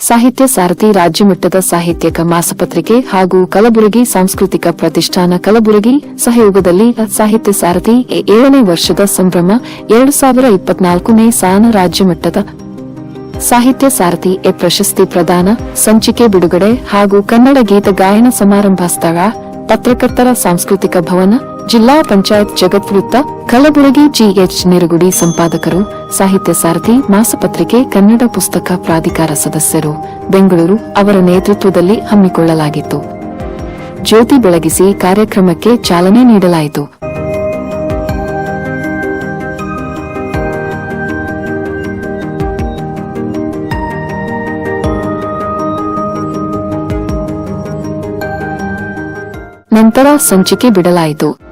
ಸಾಹಿತ್ಯ ಸಾರಥಿ ರಾಜ್ಯಮಟ್ಟದ ಸಾಹಿತ್ಯಕ ಮಾಸಪತ್ರಿಕೆ ಹಾಗೂ ಕಲಬುರಗಿ ಸಾಂಸ್ಕೃತಿಕ ಪ್ರತಿಷ್ಠಾನ ಕಲಬುರಗಿ ಸಹಯೋಗದಲ್ಲಿ ಸಾಹಿತ್ಯ ಸಾರಥಿ ಏಳನೇ ವರ್ಷದ ಸಂಭ್ರಮ ಎರಡು ಸಾವಿರ ಇಪ್ಪತ್ನಾಲ್ಕನೇ ಸಾನ ರಾಜ್ಯಮಟ್ಟದ ಸಾಹಿತ್ಯ ಸಾರಥಿ ಎ ಪ್ರಶಸ್ತಿ ಪ್ರದಾನ, ಸಂಚಿಕೆ ಬಿಡುಗಡೆ ಹಾಗೂ ಕನ್ನಡ ಗೀತ ಗಾಯನ ಸಮಾರಂಭ ಸ್ಥಳ ಪತ್ರಕರ್ತರ ಸಾಂಸ್ಕೃತಿಕ ಭವನ ಜಿಲ್ಲಾ ಪಂಚಾಯತ್ ಜಗತ್ವೃತ್ತ ಕಲಬುರಗಿ ಜಿಎಚ್ ನಿರಗುಡಿ ಸಂಪಾದಕರು, ಸಾಹಿತ್ಯ ಸಾರಥಿ, ಮಾಸಪತ್ರಿಕೆ, ಕನ್ನಡ ಪುಸ್ತಕ ಪ್ರಾಧಿಕಾರ ಸದಸ್ಯರು, ಬೆಂಗಳೂರು ಅವರ ನೇತೃತ್ವದಲ್ಲಿ ಹಮ್ಮಿಕೊಳ್ಳಲಾಗಿತ್ತು. ಜ್ಯೋತಿ ಬೆಳಗಿಸಿ ಕಾರ್ಯಕ್ರಮಕ್ಕೆ ಚಾಲನೆ ನೀಡಲಾಯಿತು. ನಂತರ ಸಂಚಿಕೆ ಬಿಡಲಾಯಿತು.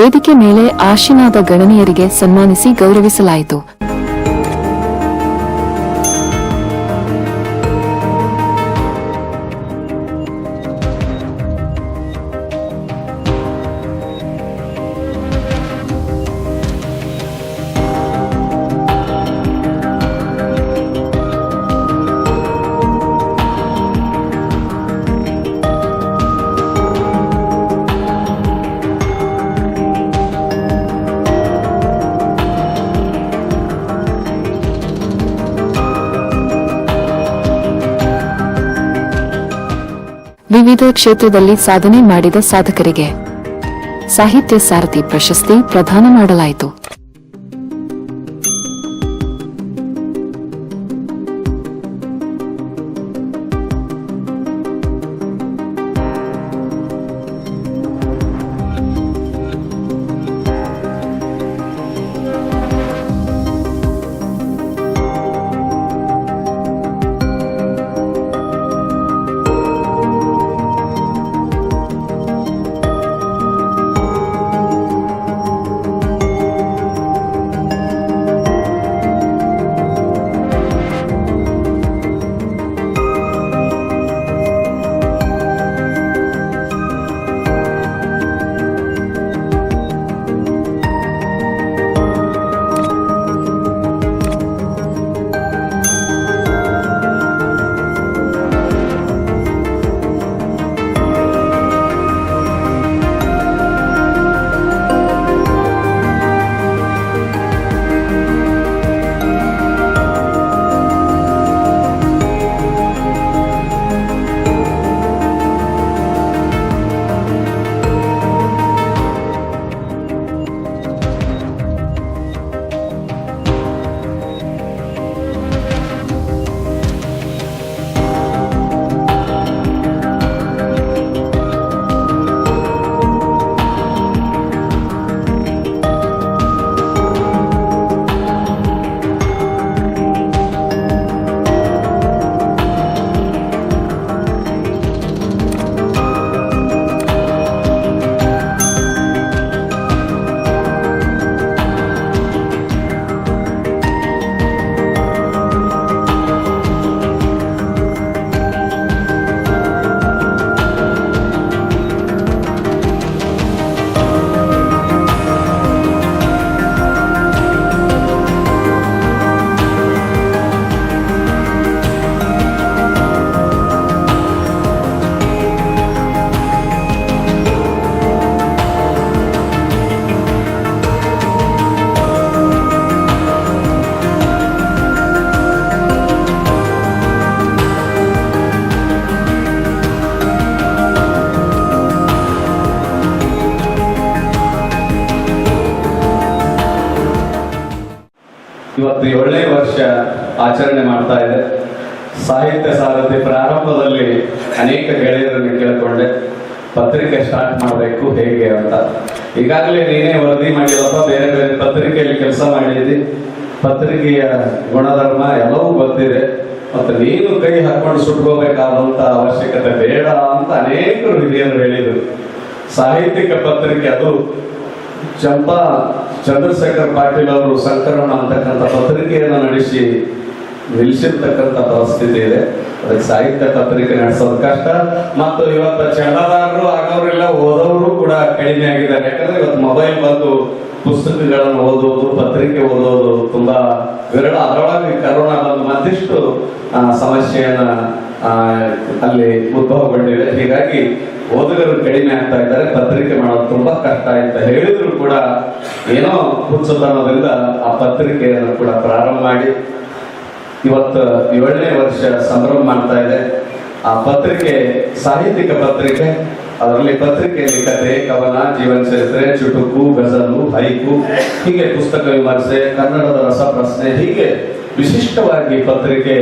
ವೇದಿಕೆ ಮೇಲೆ ಆಶೀನಾದ ಗಣನೀಯರಿಗೆ ಸನ್ಮಾನಿಸಿ ಗೌರವಿಸಲಾಯಿತು. ವಿವಿಧ ಕ್ಷೇತ್ರದಲ್ಲಿ ಸಾಧನೆ ಮಾಡಿದ ಸಾಧಕರಿಗೆ ಸಾಹಿತ್ಯ ಸಾರಥಿ ಪ್ರಶಸ್ತಿ ಪ್ರದಾನ ಮಾಡಲಾಯಿತು. ಇವತ್ತು ಏಳನೇ ವರ್ಷ ಆಚರಣೆ ಮಾಡ್ತಾ ಇದೆ. ಸಾಹಿತ್ಯ ಸಾರಥಿ ಪ್ರಾರಂಭದಲ್ಲಿ ಅನೇಕ ಗೆಳೆಯರನ್ನು ಕೇಳಿಕೊಂಡೆ. ಪತ್ರಿಕೆ ಸ್ಟಾರ್ಟ್ ಮಾಡಬೇಕು ಹೇಗೆ ಅಂತ. ಈಗಾಗಲೇ ನೀನೇ ವರದಿ ಮಾಡಿದಪ್ಪ, ಬೇರೆ ಬೇರೆ ಪತ್ರಿಕೆಯಲ್ಲಿ ಕೆಲಸ ಮಾಡಿದ್ದಿ. ಪತ್ರಿಕೆಯ ಗುಣಧರ್ಮ ಎಲ್ಲವೂ ಗೊತ್ತಿದೆ. ಮತ್ತು ನೀನು ಕೈ ಹಾಕೊಂಡು ಸುಟ್ಕೋಬೇಕಾದಂತ ಅವಶ್ಯಕತೆ ಬೇಡ ಅಂತ ಅನೇಕರು ಹಿರಿಯರು ಹೇಳಿದರು. ಸಾಹಿತ್ಯಿಕ ಪತ್ರಿಕೆ ಅದು ಚಂಪಾ, ಚಂದ್ರಶೇಖರ್ ಪಾಟೀಲ್ ಅವರು ಸಂಕರಣ ಅಂತಕ್ಕಂಥ ಪತ್ರಿಕೆಯನ್ನು ನಡೆಸಿ ನಿಲ್ಲಿಸಿರ್ತಕ್ಕಂಥ ಪರಿಸ್ಥಿತಿ ಇದೆ. ಅದಕ್ಕೆ ಸಾಹಿತ್ಯ ಪತ್ರಿಕೆ ನಡೆಸೋದು ಕಷ್ಟ. ಮತ್ತು ಇವತ್ತು ಚಂಡದಾರರು ಆಗ ಕಡಿಮೆ ಆಗಿದ್ದಾರೆ. ಯಾಕಂದ್ರೆ ಇವತ್ತು ಮೊಬೈಲ್ ಬಂದು ಪುಸ್ತಕಗಳನ್ನು ಓದೋದು, ಪತ್ರಿಕೆ ಓದೋದು ತುಂಬಾ ವಿರಳ, ಅದರೊಳಗೆ ಕರೋನಾ ಬಂದು ಮತ್ತಿಷ್ಟು ಸಮಸ್ಯೆಯನ್ನ ಅಲ್ಲಿ ಉದ್ಭವಗೊಂಡಿದೆ. ಹೀಗಾಗಿ ಓದುಗರು ಕಡಿಮೆ ಆಗ್ತಾ ಇದ್ದಾರೆ, ಪತ್ರಿಕೆ ಮಾಡೋದು ತುಂಬಾ ಕಷ್ಟ ಅಂತ ಹೇಳಿದ್ರು ಕೂಡ ಏನೋ ಹುಚ್ಚುತನದಿಂದ ಆ ಪತ್ರಿಕೆಯನ್ನು ಕೂಡ ಪ್ರಾರಂಭ ಮಾಡಿ. ಇವತ್ತು ಏಳನೇ ವರ್ಷ ಸಂಭ್ರಮ ಮಾಡ್ತಾ ಇದೆ. ಆ ಪತ್ರಿಕೆ, ಸಾಹಿತ್ಯಿಕ ಪತ್ರಿಕೆ ಅದರಲ್ಲಿ ಪತ್ರಿಕೆಯಲ್ಲಿ ಕಥೆ ಕವನ, ಜೀವನ ಚರಿತ್ರೆ, ಚುಟುಕು, ಗಜಲು, ಹೈಕು, ಹೀಗೆ ಪುಸ್ತಕ ವಿಮರ್ಶೆ, ಕನ್ನಡದ ರಸಪ್ರಶ್ನೆ, ಹೀಗೆ ವಿಶಿಷ್ಟವಾಗಿ ಪತ್ರಿಕೆ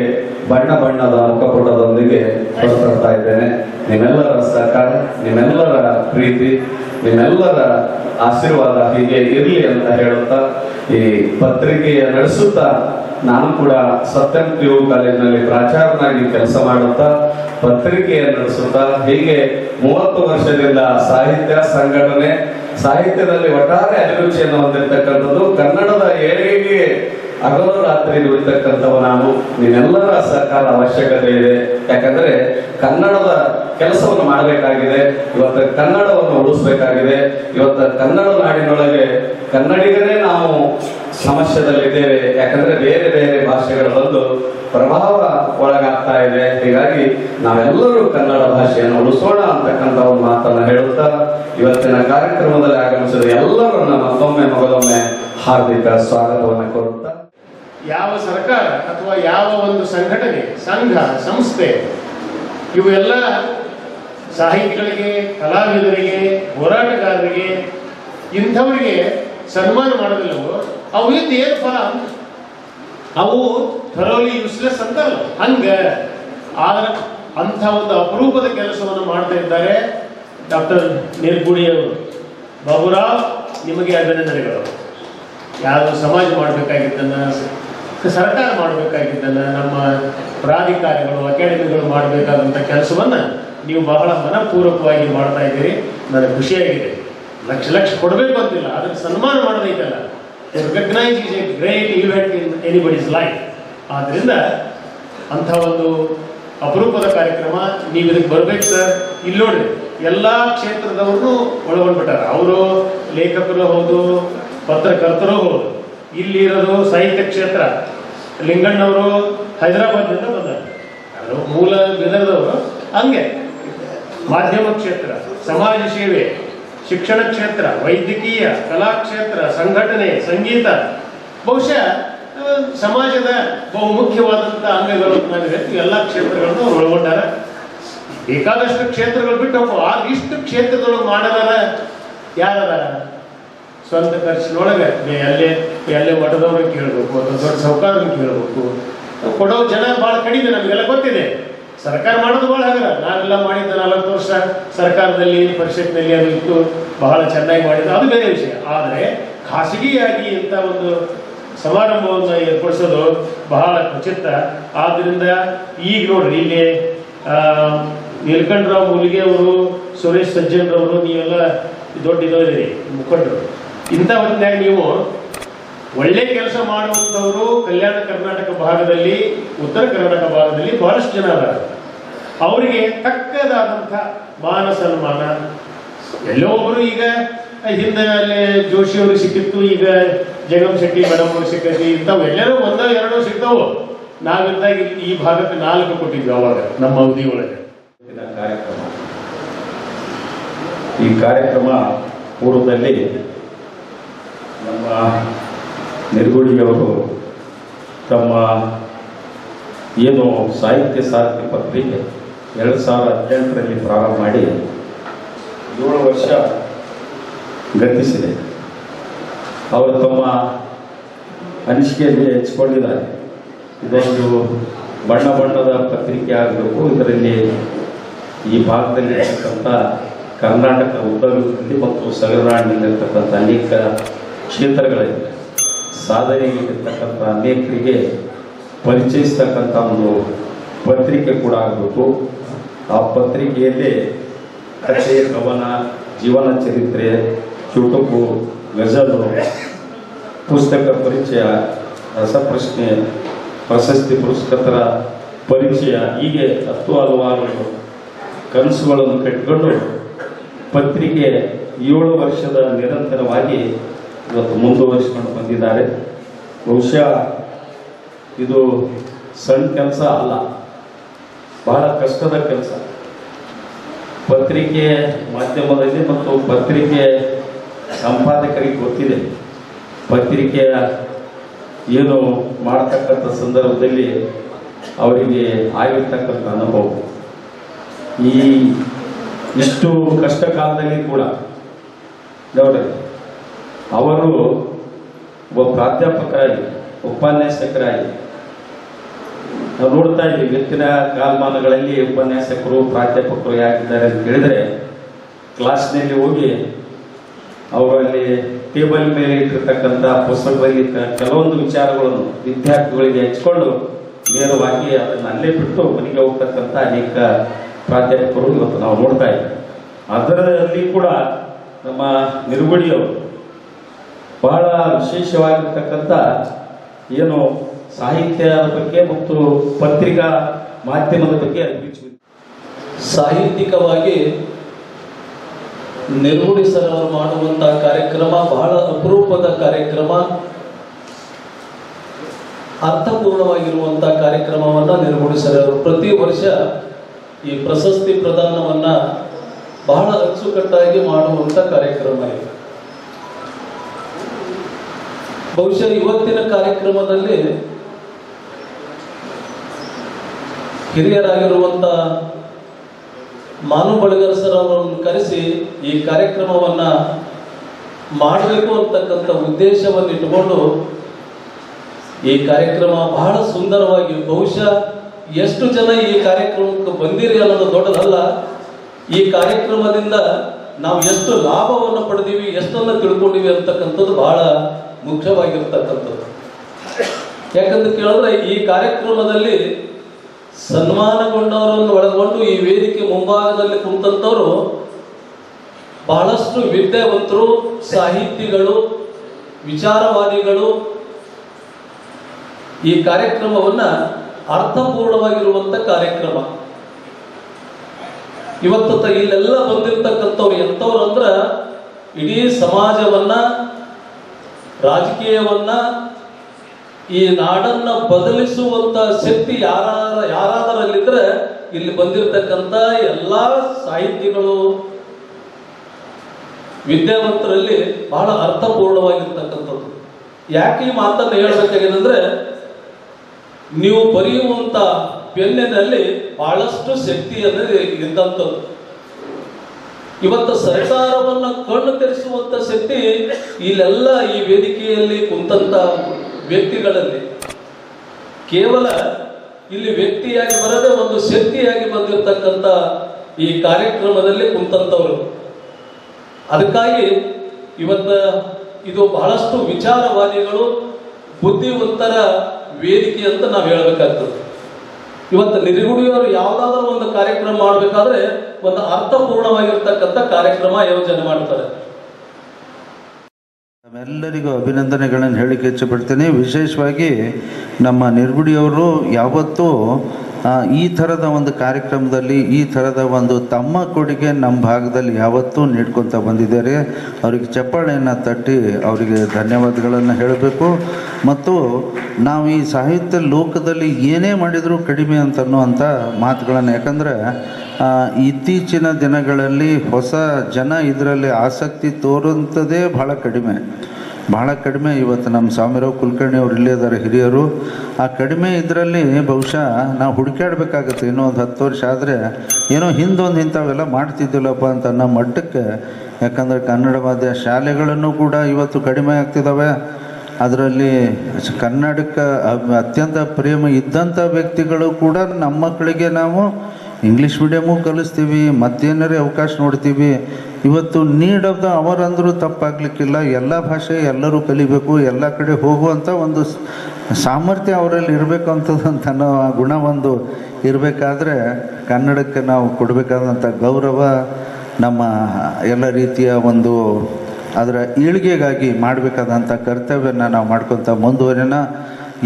ಬಣ್ಣ ಬಣ್ಣದ ಮುಖಪುಟದೊಂದಿಗೆ ಹೊರತರ್ತಾ ಇದ್ದೇನೆ. ನಿಮ್ಮೆಲ್ಲರ ಸಹಕಾರ, ನಿಮ್ಮೆಲ್ಲರ ಪ್ರೀತಿ ನಿಮ್ಮೆಲ್ಲರ ಆಶೀರ್ವಾದ ಹೀಗೆ ಇರಲಿ ಅಂತ ಹೇಳುತ್ತಾ ಈ ಪತ್ರಿಕೆಯ ನಡೆಸುತ್ತಾ ನಾನು ಕೂಡ ಸತ್ಯಂ ಪಿ ಯು ಕಾಲೇಜಿನಲ್ಲಿ ಪ್ರಾಚಾರ್ಯನಾಗಿ ಕೆಲಸ ಮಾಡುತ್ತಾ ಪತ್ರಿಕೆಯ ನಡೆಸುತ್ತಾ ಹೀಗೆ ಮೂವತ್ತು ವರ್ಷದಿಂದ ಸಾಹಿತ್ಯ ಸಂಘಟನೆ, ಸಾಹಿತ್ಯದಲ್ಲಿ ಒಟ್ಟಾರೆ ಅಭಿರುಚಿಯನ್ನು ಹೊಂದಿರತಕ್ಕಂಥದ್ದು ಕನ್ನಡದ ಏಳಿಗೆಗೆ ಹಗಲು ರಾತ್ರಿ ದುಡಿತಕ್ಕಂಥವ ನಾನು ನಿಮ್ಮೆಲ್ಲರ ಸಹಕಾರ ಅವಶ್ಯಕತೆ ಇದೆ. ಯಾಕಂದ್ರೆ ಕನ್ನಡದ ಕೆಲಸವನ್ನು ಮಾಡಬೇಕಾಗಿದೆ, ಇವತ್ತು ಕನ್ನಡವನ್ನು ಉಳಿಸ್ಬೇಕಾಗಿದೆ, ಇವತ್ತು ಕನ್ನಡ ನಾಡಿನೊಳಗೆ ಕನ್ನಡಿಗರೇ ನಾವು ಸಮಸ್ಯೆದಲ್ಲಿದ್ದೇವೆ. ಯಾಕಂದ್ರೆ ಬೇರೆ ಬೇರೆ ಭಾಷೆಗಳು ಬಂದು ಪ್ರಭಾವ ಒಳಗಾಗ್ತಾ ಇದೆ. ಹೀಗಾಗಿ ನಾವೆಲ್ಲರೂ ಕನ್ನಡ ಭಾಷೆಯನ್ನು ಉಳಿಸೋಣ ಅಂತಕ್ಕಂಥ ಒಂದು ಮಾತನ್ನ ಹೇಳುತ್ತಾ, ಇವತ್ತಿನ ಕಾರ್ಯಕ್ರಮದಲ್ಲಿ ಆಗಮಿಸಿದ ಎಲ್ಲರನ್ನ ಮತ್ತೊಮ್ಮೆ ಮೊದಲೊಮ್ಮೆ ಹಾರ್ದಿಕ ಸ್ವಾಗತವನ್ನು ಕೋರುತ್ತಾ ಯಾವ ಸರ್ಕಾರ ಅಥವಾ ಯಾವ ಒಂದು ಸಂಘಟನೆ, ಸಂಘ, ಸಂಸ್ಥೆ, ಇವೆಲ್ಲ ಸಾಹಿತಿಗಳಿಗೆ, ಕಲಾವಿದರಿಗೆ, ಹೋರಾಟಗಾರರಿಗೆ, ಇಂಥವರಿಗೆ ಸನ್ಮಾನ ಮಾಡೋದಿಲ್ಲವೋ? ಅವಿಂದ ಏನು ಫಲ? ಅವು ಥರೋಲಿ ಯೂಸ್ಲೆಸ್ ಅಂತಲ್ಲ. ಹಂಗ. ಆದ್ರೆ ಅಂಥ ಒಂದು ಅಪರೂಪದ ಕೆಲಸವನ್ನು ಮಾಡ್ತಾ ಇದ್ದಾರೆ ಡಾಕ್ಟರ್ ನಿರ್ಗುಡಿಯವರು ಬಾಬುರಾವ್, ನಿಮಗೆ ಅಭಿನಂದನೆಗಳು. ಯಾರು ಸಮಾಜ ಮಾಡಬೇಕಾಗಿದ್ದನ್ನ ಸರ್ಕಾರ ಮಾಡಬೇಕಾಗಿದ್ದನ್ನ ನಮ್ಮ ಪ್ರಾಧಿಕಾರಗಳು, ಅಕಾಡೆಮಿಗಳು ಮಾಡಬೇಕಾದಂಥ ಕೆಲಸವನ್ನು ನೀವು ಬಹಳ ಮನಪೂರ್ವಕವಾಗಿ ಮಾಡ್ತಾ ಇದ್ದೀರಿ. ನನಗೆ ಖುಷಿಯಾಗಿದೆ. ಲಕ್ಷ ಲಕ್ಷ ಕೊಡಬೇಕು ಅಂತಿಲ್ಲ ಅದಕ್ಕೆ ಸನ್ಮಾನ ಮಾಡೋದೈತಲ್ಲ recognise is a great event in anybody's life ಆದ್ದರಿಂದ ಅಂಥ ಒಂದು ಅಪರೂಪದ ಕಾರ್ಯಕ್ರಮ ನೀವು ಇದಕ್ಕೆ ಬರ್ಬೇಕು ಸರ್ ಇಲ್ಲಿ ನೋಡ್ರಿ ಎಲ್ಲ ಕ್ಷೇತ್ರದವ್ರನ್ನೂ ಒಳಗೊಂಡ್ಬಿಟ್ಟಾರ. ಅವರು ಲೇಖಕರು ಹೌದು, ಪತ್ರಕರ್ತರು ಹೌದು. ಇಲ್ಲಿ ಇರೋದು ಸಾಹಿತ್ಯ ಕ್ಷೇತ್ರ. ಲಿಂಗಣ್ಣವರು ಹೈದರಾಬಾದ್ನಿಂದ ಬಂದರು. ಅವರು ಮೂಲ ಬಿದರದವರು ಹಂಗೆ. ಮಾಧ್ಯಮ ಕ್ಷೇತ್ರ, ಸಮಾಜ ಸೇವೆ, ಶಿಕ್ಷಣ ಕ್ಷೇತ್ರ, ವೈದ್ಯಕೀಯ, ಕಲಾ ಕ್ಷೇತ್ರ, ಸಂಘಟನೆ, ಸಂಗೀತ. ಬಹುಶಃ ಸಮಾಜದ ಬಹುಮುಖ್ಯವಾದಂಥ ಅಂಗಗಳು ನಾನು ಎಲ್ಲ ಕ್ಷೇತ್ರಗಳನ್ನು ಒಳಗೊಂಡಾರ. ಬೇಕಾದಷ್ಟು ಕ್ಷೇತ್ರಗಳು ಬಿಟ್ಟು ಆ ಇಷ್ಟು ಕ್ಷೇತ್ರದೊಳಗೆ ಮಾಡಲಾರ ಯಾರದಾರ? ಸ್ವಂತ ಖರ್ಚಿನೊಳಗೆ ಎಲ್ಲೇ ಎಲ್ಲೇ ಮಠದವ್ರನ್ನ ಕೇಳಬೇಕು ಅಥವಾ ದೊಡ್ಡ ಸಾಹುಕಾರನ್ನ ಕೇಳಬೇಕು ಕೊಡೋ ಜನ ಭಾಳ ಕಡಿಮೆ ನಮಗೆಲ್ಲ ಗೊತ್ತಿದೆ. ಸರ್ಕಾರ ಮಾಡೋದು ಭಾಳ ಹಾಗಲ್ಲ ನಾನೆಲ್ಲ ಮಾಡಿದ್ದ ನಾಲ್ಕು ವರ್ಷ ಸರ್ಕಾರದಲ್ಲಿ ಪರಿಷತ್ನಲ್ಲಿ ಅದು ಇತ್ತು, ಬಹಳ ಚೆನ್ನಾಗಿ ಮಾಡಿದ್ದು, ಅದು ಬೇರೆ ವಿಷಯ. ಆದರೆ ಖಾಸಗಿಯಾಗಿ ಇಂಥ ಒಂದು ಸಮಾರಂಭವನ್ನು ಏರ್ಪಡಿಸೋದು ಬಹಳ ಖಚಿತ ಆದ್ದರಿಂದ ಈಗ ನೋಡ್ರಿ, ಇಲ್ಲಿ ನೀಲ್ಕಂಡ್ರಾವ್ ಮೂಲಿಗೆ ಅವರು, ಸುರೇಶ್ ಸಜ್ಜನ್ರವರು, ನೀವೆಲ್ಲ ದೊಡ್ಡ ಇದೀರಿ ಮುಖಂಡರು. ಇಂಥ ಹೊತ್ತಿನಾಗ ನೀವು ಒಳ್ಳೆ ಕೆಲಸ ಮಾಡುವಂಥವರು ಕಲ್ಯಾಣ ಕರ್ನಾಟಕ ಭಾಗದಲ್ಲಿ, ಉತ್ತರ ಕರ್ನಾಟಕ ಭಾಗದಲ್ಲಿ ಬಹಳಷ್ಟು ಜನ ಅದ ಅವರಿಗೆ ತಕ್ಕದಾದಂಥ ಮಾನ ಸನ್ಮಾನ. ಎಲ್ಲೋ ಒಬ್ಬರು ಈಗ ಹಿಂದೆ ಜೋಶಿ ಅವರು ಸಿಕ್ಕಿತ್ತು, ಈಗ ಜಗಮ್ ಶೆಟ್ಟಿ, ಮೇಡಮ್ ಅವರು ಸಿಕ್ಕೈತಿ ಇಂಥವು ಎಲ್ಲರೂ ಒಂದೋ ಎರಡೋ ಸಿಗ್ತಾವು ನಾವಿದ್ದಾಗ ಇಲ್ಲಿ ಈ ಭಾಗಕ್ಕೆ ನಾಲ್ಕು ಕೊಟ್ಟಿದ್ವಿ ಅವಾಗ, ನಮ್ಮ ಅವಧಿ ಒಳಗೆ. ಕಾರ್ಯಕ್ರಮ. ಈ ಕಾರ್ಯಕ್ರಮ ಪೂರ್ವದಲ್ಲಿ ನಮ್ಮ ನಿರ್ಗುಡಿಯವರು ತಮ್ಮ ಏನು ಸಾಹಿತ್ಯ ಸಾಹಿತ್ಯ ಪತ್ರಿಕೆ ಎರಡು ಸಾವಿರದ ಹದಿನೆಂಟರಲ್ಲಿ ಪ್ರಾರಂಭ ಮಾಡಿ ಏಳು ವರ್ಷ ಗತಿಸಿದೆ. ಅವರು ತಮ್ಮ ಅನಿಸಿಕೆಯಲ್ಲಿ ಹೆಚ್ಚಿಕೊಂಡಿದ್ದಾರೆ ಇದೊಂದು ಬಣ್ಣ ಬಣ್ಣದ ಪತ್ರಿಕೆ ಆಗಬೇಕು. ಇದರಲ್ಲಿ ಈ ಭಾಗದಲ್ಲಿ ಇರ್ತಕ್ಕಂಥ ಕರ್ನಾಟಕ ಉದ್ದಗಲದಲ್ಲಿ ಮತ್ತು ಸಗರನಾಡಿನಲ್ಲಿರ್ತಕ್ಕಂಥ ಅನೇಕ ಕ್ಷೇತ್ರಗಳಿವೆ ಸಾಧನೆಗಿರ್ತಕ್ಕಂಥ ಅನೇಕರಿಗೆ ಪರಿಚಯಿಸ್ತಕ್ಕಂಥ ಒಂದು ಪತ್ರಿಕೆ ಕೂಡ ಆಗಬೇಕು. ಆ ಪತ್ರಿಕೆಯಲ್ಲಿ ಕಥೆ, ಕವನ, ಜೀವನ ಚರಿತ್ರೆ, ಚುಟುಕು, ಗಜಲು, ಪುಸ್ತಕ ಪರಿಚಯ, ರಸಪ್ರಶ್ನೆ, ಪ್ರಶಸ್ತಿ ಪುರಸ್ಕೃತರ ಪರಿಚಯ, ಹೀಗೆ ಹತ್ತು ಹಲವಾರು ಕನಸುಗಳನ್ನು ಕಟ್ಟಿಕೊಂಡು ಪತ್ರಿಕೆ ಏಳು ವರ್ಷದ ನಿರಂತರವಾಗಿ ಇವತ್ತು ಮುಂದುವರಿಸಿಕೊಂಡು ಬಂದಿದ್ದಾರೆ. ಬಹುಶಃ ಇದು ಸಣ್ಣ ಕೆಲಸ ಅಲ್ಲ, ಬಹಳ ಕಷ್ಟದ ಕೆಲಸ. ಪತ್ರಿಕೆ ಮಾಧ್ಯಮದಲ್ಲಿ ಮತ್ತು ಪತ್ರಿಕೆ ಸಂಪಾದಕರಿಗೆ ಗೊತ್ತಿದೆ. ಪತ್ರಿಕೆಯ ಏನು ಮಾಡ್ತಕ್ಕಂಥ ಸಂದರ್ಭದಲ್ಲಿ ಅವರಿಗೆ ಆಗಿರ್ತಕ್ಕಂಥ ಅನುಭವ. ಈ ಇಷ್ಟು ಕಷ್ಟ ಕಾಲದಲ್ಲಿ ಕೂಡ ನೋಡ್ರಿ ಅವರು ಒಬ್ಬ ಪ್ರಾಧ್ಯಾಪಕರಾಗಿ, ಉಪನ್ಯಾಸಕರಾಗಿ. ನಾವು ನೋಡ್ತಾ ಇದ್ದೀವಿ ಇವತ್ತಿನ ಕಾಲಮಾನಗಳಲ್ಲಿ ಉಪನ್ಯಾಸಕರು, ಪ್ರಾಧ್ಯಾಪಕರು ಯಾಕಿದ್ದಾರೆ ಅಂತ ಹೇಳಿದ್ರೆ ಕ್ಲಾಸ್ನಲ್ಲಿ ಹೋಗಿ ಅವರಲ್ಲಿ ಟೇಬಲ್ ಮೇಲೆ ಇಟ್ಟಿರ್ತಕ್ಕಂಥ ಪುಸ್ತಕದಲ್ಲಿ ಕೆಲವೊಂದು ವಿಚಾರಗಳನ್ನು ವಿದ್ಯಾರ್ಥಿಗಳಿಗೆ ಹಂಚಿಕೊಂಡು ನೇರವಾಗಿ ಅದನ್ನು ಅಲ್ಲೇ ಬಿಟ್ಟು ಮನೆಗೆ ಹೋಗ್ತಕ್ಕಂಥ ಅನೇಕ ಪ್ರಾಧ್ಯಾಪಕರು ಇವತ್ತು ನಾವು ನೋಡ್ತಾ ಇದ್ದೀವಿ. ಅದರಲ್ಲಿ ಕೂಡ ನಮ್ಮ ನಿರ್ಗುಡಿಯವರು ಬಹಳ ವಿಶೇಷವಾಗಿರ್ತಕ್ಕಂಥ ಏನು ಸಾಹಿತ್ಯದ ಬಗ್ಗೆ ಮತ್ತು ಪತ್ರಿಕಾ ಮಾಧ್ಯಮದ ಬಗ್ಗೆ ಸಾಹಿತ್ಯಿಕವಾಗಿ ನಿರ್ಗುಡಿ ಮಾಡುವಂತಹ ಕಾರ್ಯಕ್ರಮ, ಬಹಳ ಅಪರೂಪದ ಕಾರ್ಯಕ್ರಮ ಅರ್ಥಪೂರ್ಣವಾಗಿರುವಂತಹ ಕಾರ್ಯಕ್ರಮವನ್ನು ನಿರ್ಗುಡಿ ಪ್ರತಿ ವರ್ಷ ಈ ಪ್ರಶಸ್ತಿ ಪ್ರದಾನವನ್ನ ಬಹಳ ಅಚ್ಚುಕಟ್ಟಾಗಿ ಮಾಡುವಂತ ಕಾರ್ಯಕ್ರಮ ಇದು. ಬಹುಶಃ ಇವತ್ತಿನ ಕಾರ್ಯಕ್ರಮದಲ್ಲಿ ಹಿರಿಯರಾಗಿರುವಂತ ಮಾನು ಬಳಿಗರ್ ಸರ್ ಅವರನ್ನು ಕರೆಸಿ ಈ ಕಾರ್ಯಕ್ರಮವನ್ನ ಮಾಡಬೇಕು ಅಂತಕ್ಕಂಥ ಉದ್ದೇಶವನ್ನು ಇಟ್ಟುಕೊಂಡು ಈ ಕಾರ್ಯಕ್ರಮ ಬಹಳ ಸುಂದರವಾಗಿ ಬಹುಶಃ ಎಷ್ಟು ಜನ ಈ ಕಾರ್ಯಕ್ರಮಕ್ಕೆ ಬಂದಿರಿ ಅನ್ನೋದು ದೊಡ್ಡದಲ್ಲ. ಈ ಕಾರ್ಯಕ್ರಮದಿಂದ ನಾವು ಎಷ್ಟು ಲಾಭವನ್ನು ಪಡೆದೀವಿ, ಎಷ್ಟನ್ನು ತಿಳ್ಕೊಂಡಿವಿ ಅಂತಕ್ಕಂಥದ್ದು ಬಹಳ ಮುಖ್ಯವಾಗಿರ್ತಕ್ಕಂಥದ್ದು. ಯಾಕಂತ ಕೇಳಿದ್ರೆ ಈ ಕಾರ್ಯಕ್ರಮದಲ್ಲಿ ಸನ್ಮಾನಗೊಂಡವರನ್ನು ಒಳಗೊಂಡು ಈ ವೇದಿಕೆ ಮುಂಭಾಗದಲ್ಲಿ ಕುಂತವರು ಬಹಳಷ್ಟು ವಿದ್ಯಾವಂತರು, ಸಾಹಿತಿಗಳು, ವಿಚಾರವಾದಿಗಳು ಈ ಕಾರ್ಯಕ್ರಮವನ್ನ ಅರ್ಥಪೂರ್ಣವಾಗಿರುವಂತ ಕಾರ್ಯಕ್ರಮ. ಇವತ್ತು ಇಲ್ಲೆಲ್ಲ ಬಂದಿರತಕ್ಕಂಥವ್ರು ಎಂಥವ್ರು ಅಂದ್ರ ಇಡೀ ಸಮಾಜವನ್ನ ರಾಜಕೀಯವನ್ನ ಈ ನಾಡನ್ನ ಬದಲಿಸುವಂತ ಶಕ್ತಿ ಯಾರ ಯಾರಾದರಲ್ಲಿದ್ರೆ ಇಲ್ಲಿ ಬಂದಿರತಕ್ಕಂತ ಎಲ್ಲಾ ಸಾಹಿತಿಗಳು ವಿದ್ಯಾವಂತರಲ್ಲಿ ಬಹಳ ಅರ್ಥಪೂರ್ಣವಾಗಿರ್ತಕ್ಕಂಥದ್ದು. ಯಾಕೆ ಈ ಮಾತನ್ನು ಹೇಳಬೇಕಾಗಿದೆ ನೀವು ಬರೆಯುವಂತ ಪೆನ್ನಿನಲ್ಲಿ ಬಹಳಷ್ಟು ಶಕ್ತಿ ಅನ್ನೋದು ಇದ್ದಂಥದ್ದು. ಇವತ್ತು ಸರ್ಕಾರವನ್ನ ಕಣ್ಣು ತೆರೆಸುವಂತ ಶಕ್ತಿ ಇಲ್ಲೆಲ್ಲ ಈ ವೇದಿಕೆಯಲ್ಲಿ ಕುಂತಂತ ವ್ಯಕ್ತಿಗಳಲ್ಲಿ. ಕೇವಲ ಇಲ್ಲಿ ವ್ಯಕ್ತಿಯಾಗಿ ಬರದೆ ಒಂದು ಶಕ್ತಿಯಾಗಿ ಬಂದಿರತಕ್ಕಂತ ಈ ಕಾರ್ಯಕ್ರಮದಲ್ಲಿ ಕುಂತಂತವರು. ಅದಕ್ಕಾಗಿ ಇವತ್ತ ಇದು ಬಹಳಷ್ಟು ವಿಚಾರವಾದಿಗಳು ಬುದ್ಧಿವಂತರ ವೇದಿಕೆ ಅಂತ ನಾವು ಹೇಳಬೇಕಾಗ್ತದೆ. ಇವತ್ತು ನಿರ್ಗುಡಿಯವರು ಯಾವುದಾದ್ರೂ ಒಂದು ಕಾರ್ಯಕ್ರಮ ಮಾಡಬೇಕಾದ್ರೆ ಒಂದು ಅರ್ಥಪೂರ್ಣವಾಗಿರ್ತಕ್ಕಂಥ ಕಾರ್ಯಕ್ರಮ ಯೋಜನೆ ಮಾಡ್ತಾರೆ. ನಮ್ಮೆಲ್ಲರಿಗೂ ಅಭಿನಂದನೆಗಳನ್ನು ಹೇಳಿಕ್ಕೆ ಇಚ್ಛೆಪಡ್ತೀನಿ. ವಿಶೇಷವಾಗಿ ನಮ್ಮ ನಿರ್ಗುಡಿಯವರು ಯಾವತ್ತೂ ಈ ಥರದ ಒಂದು ಕಾರ್ಯಕ್ರಮದಲ್ಲಿ ಈ ಥರದ ಒಂದು ತಮ್ಮ ಕೊಡುಗೆ ನಮ್ಮ ಭಾಗದಲ್ಲಿ ಯಾವತ್ತೂ ನೀಡ್ಕೊತ ಬಂದಿದ್ದಾರೆ. ಅವರಿಗೆ ಚಪ್ಪಾಳೆಯನ್ನು ತಟ್ಟಿ ಅವರಿಗೆ ಧನ್ಯವಾದಗಳನ್ನು ಹೇಳಬೇಕು. ಮತ್ತು ನಾವು ಈ ಸಾಹಿತ್ಯ ಲೋಕದಲ್ಲಿ ಏನೇ ಮಾಡಿದರೂ ಕಡಿಮೆ ಅಂತ ಅನ್ನುವಂಥ ಮಾತುಗಳನ್ನು, ಯಾಕಂದರೆ ಇತ್ತೀಚಿನ ದಿನಗಳಲ್ಲಿ ಹೊಸ ಜನ ಇದರಲ್ಲಿ ಆಸಕ್ತಿ ತೋರುವಂಥದ್ದೇ ಭಾಳ ಕಡಿಮೆ. ಭಾಳ ಕಡಿಮೆ ಇವತ್ತು ನಮ್ಮ ಸ್ವಾಮಿರಾವ್ ಕುಲಕರ್ಣಿ ಅವ್ರು ಇಲ್ಲೇ ಇದ್ದಾರೆ ಹಿರಿಯರು. ಆ ಕಡಿಮೆ ಇದರಲ್ಲಿ ಬಹುಶಃ ನಾವು ಹುಡುಕಾಡ್ಬೇಕಾಗತ್ತೆ ಇನ್ನೂ ಒಂದು ಹತ್ತು ವರ್ಷ ಆದರೆ ಏನೋ ಹಿಂದೊಂದು ಇಂಥವೆಲ್ಲ ಮಾಡ್ತಿದ್ದಿಲ್ಲಪ್ಪ ಅಂತ ನಮ್ಮ ಮಟ್ಟಕ್ಕೆ. ಯಾಕಂದರೆ ಕನ್ನಡ ಮಾಧ್ಯಮ ಶಾಲೆಗಳನ್ನು ಕೂಡ ಇವತ್ತು ಕಡಿಮೆ ಆಗ್ತಿದ್ದಾವೆ ಅದರಲ್ಲಿ ಕನ್ನಡಕ್ಕೆ ಅತ್ಯಂತ ಪ್ರೇಮ ಇದ್ದಂಥ ವ್ಯಕ್ತಿಗಳು ಕೂಡ ನಮ್ಮ ಮಕ್ಕಳಿಗೆ ನಾವು ಇಂಗ್ಲೀಷ್ ಮೀಡಿಯಮು ಕಲಿಸ್ತೀವಿ, ಮತ್ತೇನಾರೇ ಅವಕಾಶ ನೋಡ್ತೀವಿ. ಇವತ್ತು ನೀಡ್ ಆಫ್ ದ ಅವರ್ ಅಂದರೂ ತಪ್ಪಾಗಲಿಕ್ಕಿಲ್ಲ. ಎಲ್ಲ ಭಾಷೆ ಎಲ್ಲರೂ ಕಲಿಬೇಕು, ಎಲ್ಲ ಕಡೆ ಹೋಗುವಂಥ ಒಂದು ಸಾಮರ್ಥ್ಯ ಅವರಲ್ಲಿ ಇರಬೇಕು ಅಂತದಂಥ ಗುಣ ಒಂದು ಇರಬೇಕಾದ್ರೆ ಕನ್ನಡಕ್ಕೆ ನಾವು ಕೊಡಬೇಕಾದಂಥ ಗೌರವ ನಮ್ಮ ಎಲ್ಲ ರೀತಿಯ ಒಂದು ಅದರ ಏಳಿಗೆಗಾಗಿ ಮಾಡಬೇಕಾದಂಥ ಕರ್ತವ್ಯನ ನಾವು ಮಾಡ್ಕೊತ ಮುಂದುವರಿನ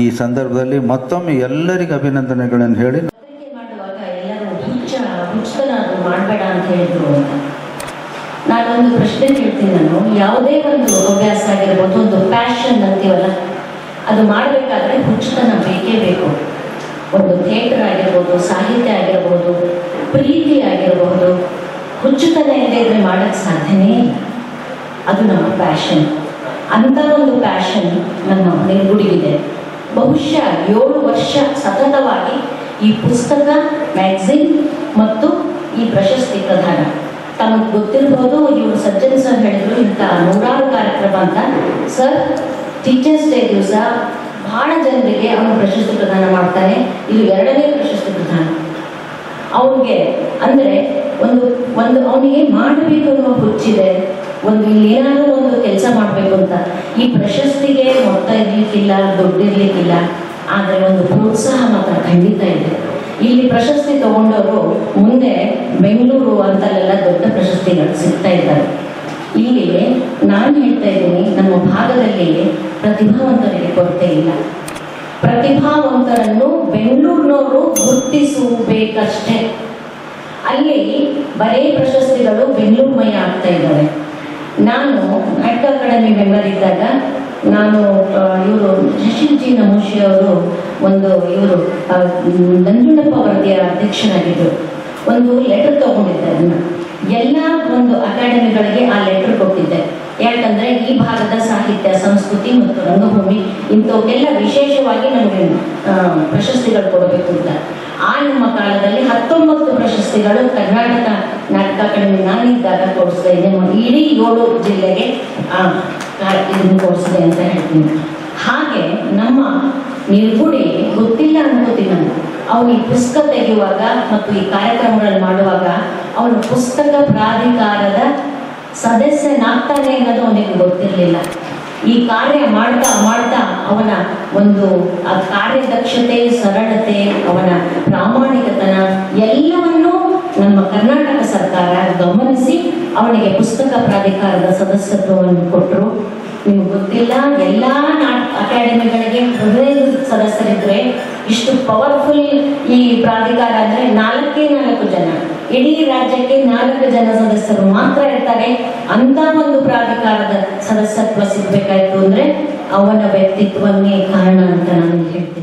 ಈ ಸಂದರ್ಭದಲ್ಲಿ ಮತ್ತೊಮ್ಮೆ ಎಲ್ಲರಿಗೂ ಅಭಿನಂದನೆಗಳನ್ನು ಹೇಳಿ ಪತ್ರಿಕೆ ಮಾಡುವಾಗ ಎಲ್ಲರೂ ಹುಚ್ಚ ಹುಚ್ಚತನ ಅದು ಮಾಡಬೇಡ ಅಂತ ಹೇಳಿದ್ರು ಅಂತ ನಾನೊಂದು ಪ್ರಶ್ನೆ ಕೇಳ್ತೀನಿ ನಾನು. ಯಾವುದೇ ಒಂದು ಹವ್ಯಾಸ ಆಗಿರ್ಬೋದು, ಒಂದು ಪ್ಯಾಷನ್ ಅಂತೀವಲ್ಲ, ಅದು ಮಾಡಬೇಕಾದ್ರೆ ಹುಚ್ಚುತನ ಬೇಕೇ ಬೇಕು. ಒಂದು ಥಿಯೇಟರ್ ಆಗಿರ್ಬೋದು, ಸಾಹಿತ್ಯ ಆಗಿರ್ಬೋದು, ಪ್ರೀತಿ ಆಗಿರಬಹುದು ಹುಚ್ಚುತನ ಇಲ್ಲದೆ ಇದ್ರೆ ಮಾಡೋಕ್ಕೆ ಸಾಧ್ಯನೇ ಇಲ್ಲ. ಅದು ನಮ್ಮ ಪ್ಯಾಷನ್ ಅಂತ ಒಂದು ಪ್ಯಾಷನ್ ನನ್ನ ನಿರ್ಗುಡಿಗಿದೆ ಬಹುಶಃ ಏಳು ವರ್ಷ ಸತತವಾಗಿ ಈ ಪುಸ್ತಕ ಮ್ಯಾಗ್ಝಿನ್ ಮತ್ತು ಈ ಪ್ರಶಸ್ತಿ ಪ್ರಧಾನ. ತಮಗೆ ಗೊತ್ತಿರ್ಬೋದು, ಇವರು ಸಜ್ಜನ್ ಸರ್ ಹೇಳಿದ್ರು ಇಂಥ ನೂರಾರು ಕಾರ್ಯಕ್ರಮ ಅಂತ. ಸರ್, ಟೀಚರ್ಸ್ ಡೇ ದಿವಸ ಬಹಳ ಜನರಿಗೆ ಅವನು ಪ್ರಶಸ್ತಿ ಪ್ರದಾನ ಮಾಡ್ತಾನೆ ಇದು ಎರಡನೇ ಪ್ರಶಸ್ತಿ ಪ್ರಧಾನ ಅವನಿಗೆ ಅಂದರೆ ಒಂದು ಒಂದು ಅವನಿಗೆ ಮಾಡಬೇಕು ಅನ್ನೋ ಹುಚ್ಚಿದೆ. ಒಂದು ಇಲ್ಲಿ ಏನಾದರೂ ಒಂದು ಕೆಲಸ ಮಾಡಬೇಕು ಅಂತ. ಈ ಪ್ರಶಸ್ತಿಗೆ ಮೊತ್ತ ಇರಲಿಕ್ಕಿಲ್ಲ, ದುಡ್ಡು ಇರ್ಲಿಕ್ಕಿಲ್ಲ. ಆದರೆ ಒಂದು ಪ್ರೋತ್ಸಾಹ ಮಾತ್ರ ಖಂಡಿತ ಇದೆ. ಇಲ್ಲಿ ಪ್ರಶಸ್ತಿ ತಗೊಂಡವರು ಮುಂದೆ ಬೆಂಗಳೂರು ಅಂತಲ್ಲೆಲ್ಲ ದೊಡ್ಡ ಪ್ರಶಸ್ತಿಗಳು ಸಿಗ್ತಾ ಇದ್ದಾರೆ. ಇಲ್ಲಿ ನಾನು ಹೇಳ್ತಾ ಇದ್ದೀನಿ, ನಮ್ಮ ಭಾಗದಲ್ಲಿ ಪ್ರತಿಭಾವಂತರಿಗೆ ಕೊರತೆ ಇಲ್ಲ. ಪ್ರತಿಭಾವಂತರನ್ನು ಬೆಂಗಳೂರಿನವರು ಗುರುತಿಸಬೇಕಷ್ಟೇ ಅಲ್ಲಿ ಬರೇ ಪ್ರಶಸ್ತಿಗಳು ಬೆಂಗಳೂರು ಮಯ ಆಗ್ತಾ ಇದ್ದಾವೆ. ನಾನು ನಾಟಕ ಅಕಾಡೆಮಿ ಮೆಂಬರ್ ಇದ್ದಾಗ ನಾನು ಇವರು ಜಿ ನಮೋಶಿ ಅವರು ಒಂದು ಇವರು ನಂಜುಂಡಪ್ಪ ವರದಿಯ ಅಧ್ಯಕ್ಷನಾಗಿದ್ದರು ಒಂದು ಲೆಟರ್ ತಗೊಂಡಿದ್ದೆ ಅದನ್ನ. ಎಲ್ಲ ಒಂದು ಅಕಾಡೆಮಿಗಳಿಗೆ ಆ ಲೆಟರ್ ಕೊಟ್ಟಿದ್ದೆ. ಯಾಕಂದ್ರೆ ಈ ಭಾಗದ ಸಾಹಿತ್ಯ, ಸಂಸ್ಕೃತಿ ಮತ್ತು ರಂಗಭೂಮಿ ಇಂಥವಕ್ಕೆಲ್ಲ ವಿಶೇಷವಾಗಿ ನಮಗೆ ಪ್ರಶಸ್ತಿಗಳು ಕೊಡಬೇಕು ಅಂತ. ಆ ನಮ್ಮ ಕಾಲದಲ್ಲಿ ಹತ್ತೊಂಬತ್ತು ಪ್ರಶಸ್ತಿಗಳು ಕರ್ನಾಟಕ ನಾಟಕ ಅಕಾಡೆಮಿ ನಾನಿದ್ದಾಗ ತೋರಿಸ್ತಾ ಇದ್ದೆ. ಇಡೀ ಏಳು ಜಿಲ್ಲೆಗೆ ಇದನ್ನು ತೋರಿಸಿದೆ ಅಂತ ಹೇಳ್ತೀನಿ. ಹಾಗೆ ನಮ್ಮ ನಿರ್ಗುಡಿ ಗೊತ್ತಿಲ್ಲ ಅನ್ಕೋತೀನಿ ನಾನು ಅವನು ಈ ಪುಸ್ತಕ ತೆಗೆಯುವಾಗ ಮತ್ತು ಈ ಕಾರ್ಯಕ್ರಮಗಳನ್ನು ಮಾಡುವಾಗ ಅವನು ಪುಸ್ತಕ ಪ್ರಾಧಿಕಾರದ ಸದಸ್ಯನಾಗ್ತಾನೆ ಅನ್ನೋದು ಅವನಿಗೆ ಗೊತ್ತಿರಲಿಲ್ಲ. ಈ ಕಾರ್ಯ ಮಾಡ್ತಾ ಮಾಡ್ತಾ ಅವನ ಒಂದು ಆ ಕಾರ್ಯದಕ್ಷತೆ ಸರಳತೆ, ಅವನ ಪ್ರಾಮಾಣಿಕತನ ಎಲ್ಲವನ್ನೂ ನಮ್ಮ ಕರ್ನಾಟಕ ಸರ್ಕಾರ ಗಮನಿಸಿ ಅವನಿಗೆ ಪುಸ್ತಕ ಪ್ರಾಧಿಕಾರದ ಸದಸ್ಯತ್ವವನ್ನು ಕೊಟ್ಟರು. ನಿಮ್ಗೆ ಗೊತ್ತಿಲ್ಲ, ಎಲ್ಲ ಅಕಾಡೆಮಿಗಳಿಗೆ ಹದಿನೈದು ಸದಸ್ಯರಿದ್ರೆ ಇಷ್ಟು ಪವರ್ಫುಲ್ ಈ ಪ್ರಾಧಿಕಾರ ಅಂದ್ರೆ ನಾಲ್ಕೇ ನಾಲ್ಕು ಜನ. ಇಡೀ ರಾಜ್ಯಕ್ಕೆ ನಾಲ್ಕು ಜನ ಸದಸ್ಯರು ಮಾತ್ರ ಇರ್ತಾರೆ. ಅಂತ ಒಂದು ಪ್ರಾಧಿಕಾರದ ಸದಸ್ಯತ್ವ ಸಿಗ್ಬೇಕಾಯ್ತು ಅಂದ್ರೆ ಅವನ ವ್ಯಕ್ತಿತ್ವವನ್ನೇ ಕಾರಣ ಅಂತ ನಾನು ಹೇಳ್ತೀನಿ.